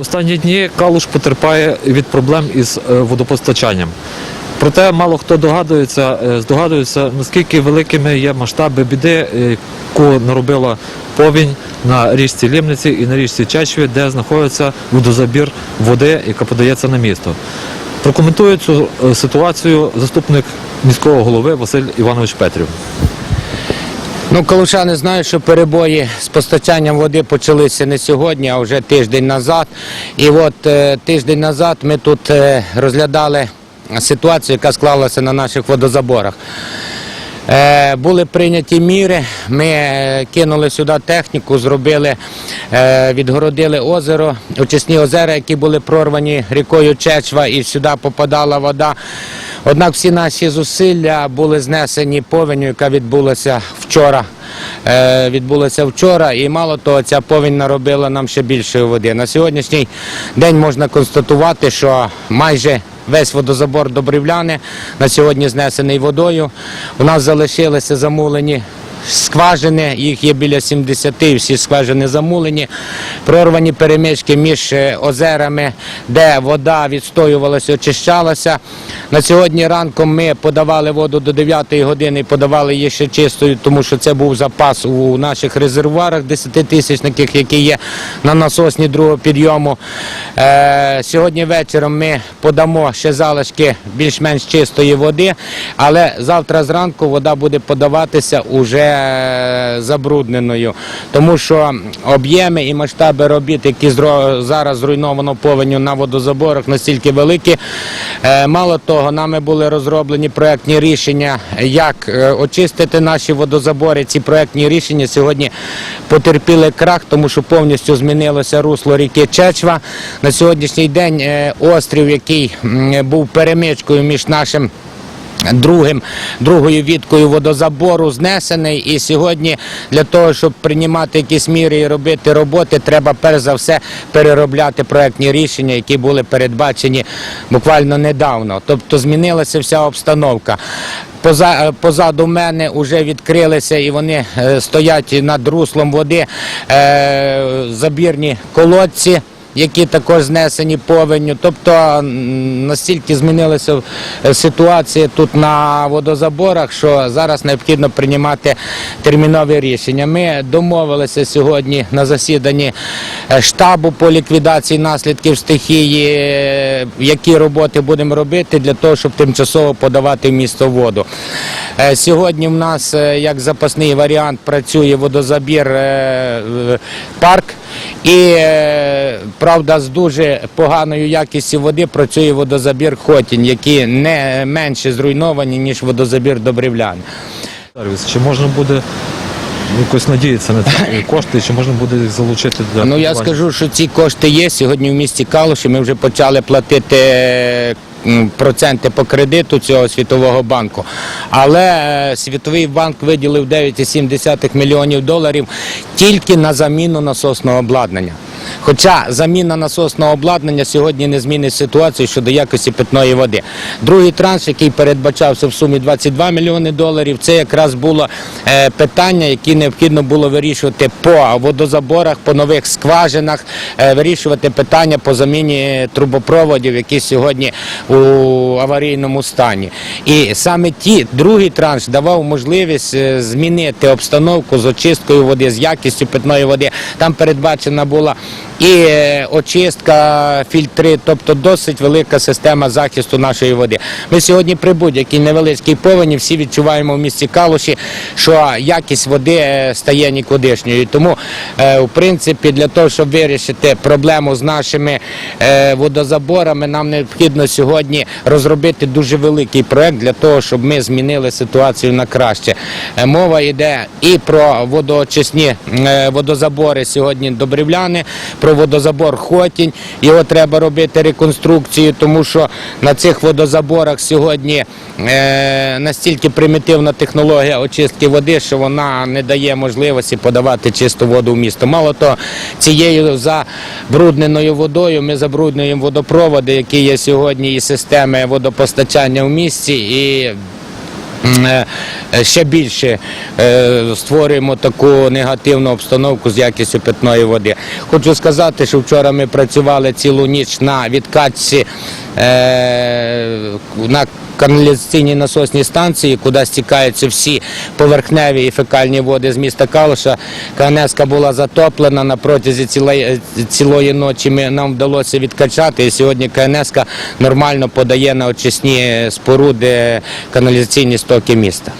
Останні дні Калуш потерпає від проблем із е, водопостачанням. Проте мало хто догадується, е, здогадується, наскільки великими є масштаби біди, яку наробила повінь на річці Лімниці і на річці Чечві, де знаходиться водозабір води, яка подається на місто. Прокоментує цю е, ситуацію заступник міського голови Василь Іванович Петрів. Ну, калушани знають, що перебої з постачанням води почалися не сьогодні, а вже тиждень назад. І от е, тиждень назад ми тут е, розглядали ситуацію, яка склалася на наших водозаборах. Е, були прийняті міри, ми кинули сюди техніку, зробили, відгородили озеро, очисні озера, які були прорвані рікою Чечва, і сюди попадала вода. Однак всі наші зусилля були знесені повеню, яка відбулася вчора. Е, вчора, і мало того, ця повінь наробила нам ще більше води. На сьогоднішній день можна констатувати, що майже весь водозабор Добрівляни на сьогодні знесений водою. У нас залишилися замулені скважини, їх є біля 70, всі скважини замулені, прорвані перемички між е, озерами, де вода відстоювалася, очищалася. На сьогодні ранком ми подавали воду до 9 години подавали її ще чистою, тому що це був запас у наших резервуарах 10-тисячників, які є на насосні другого підйому. Е, сьогодні вечором ми подамо ще залишки більш-менш чистої води, але завтра зранку вода буде подаватися уже забрудненою, тому що об'єми і масштаби робіт, які зараз зруйновано повеню на водозаборах, настільки великі. Е, Мало того, нами були розроблені проектні рішення, як е, очистити наші водозабори. Ці проектні рішення сьогодні потерпіли крах, тому що повністю змінилося русло ріки Чечва. На сьогоднішній день е, острів, який був перемичкою між нашим Другим, другою відкою водозабору знесений, і сьогодні для того, щоб приймати якісь міри і робити роботи, треба перш за все переробляти проектні рішення, які були передбачені буквально недавно. Тобто змінилася вся обстановка. Е, позаду мене вже відкрилися і вони е, стоять над руслом води е, забірні колодці які також знесені повенню. Тобто настільки змінилася е, ситуація тут на водозаборах, що зараз необхідно приймати термінові рішення. Ми домовилися сьогодні на засіданні е, штабу по ліквідації наслідків стихії, е, які роботи будемо робити для того, щоб тимчасово подавати в місто воду. Сьогодні в нас як запасний варіант працює водозабір парк. І е, правда, з дуже поганою якістю води працює водозабір Хотінь, які не менше зруйновані, ніж водозабір Добрівлян. Чи можна буде якось надіятися на ці кошти, чи можна буде їх залучити для Ну я скажу, що ці кошти є. Сьогодні в місті Калуші ми вже почали платити проценти по кредиту цього світового банку. Але е, Світовий банк виділив 9,7 мільйонів доларів тільки на заміну насосного обладнання. Хоча заміна насосного обладнання сьогодні не змінить ситуацію щодо якості питної води. Другий транш, який передбачався в сумі 22 мільйони доларів, це якраз було е, питання, які необхідно було вирішувати по водозаборах, по нових скважинах, е, вирішувати питання по заміні трубопроводів, які сьогодні у аварійному стані. І саме ті, другий транш давав можливість е, змінити обстановку з очисткою води, з якістю питної води. Там передбачена була і е, очистка, фільтри, тобто досить велика система захисту нашої води. Ми сьогодні при будь-якій невеличкій повені всі відчуваємо в місті Калуші, що якість води е, стає нікудишньою. Тому, е, в принципі, для того, щоб вирішити проблему з нашими водозаборами, нам необхідно сьогодні розробити дуже великий проект для того, щоб ми змінили ситуацію на краще. Е, Мова йде і про водоочисні е, водозабори сьогодні добрівляни, про водозабор Хотінь. Його треба робити реконструкцію, тому що на цих водозаборах сьогодні е, настільки примітивна технологія очистки води, що вона не дає можливості подавати чисту воду в місто. Мало того, цією забрудненою водою ми забруднюємо водопроводи, які є сьогодні і системи водопостачання в місті. І ще більше е, створюємо таку негативну обстановку з якістю питної води. Хочу сказати, що вчора ми працювали цілу ніч на відкатці е, на каналізаційній насосній станції, куди стікаються всі поверхневі і фекальні води з міста Калуша. КНСК була затоплена на протязі цілої, цілої ночі. Ми, нам вдалося відкачати. І сьогодні КНСК нормально подає на очисні споруди каналізаційні стоки міста.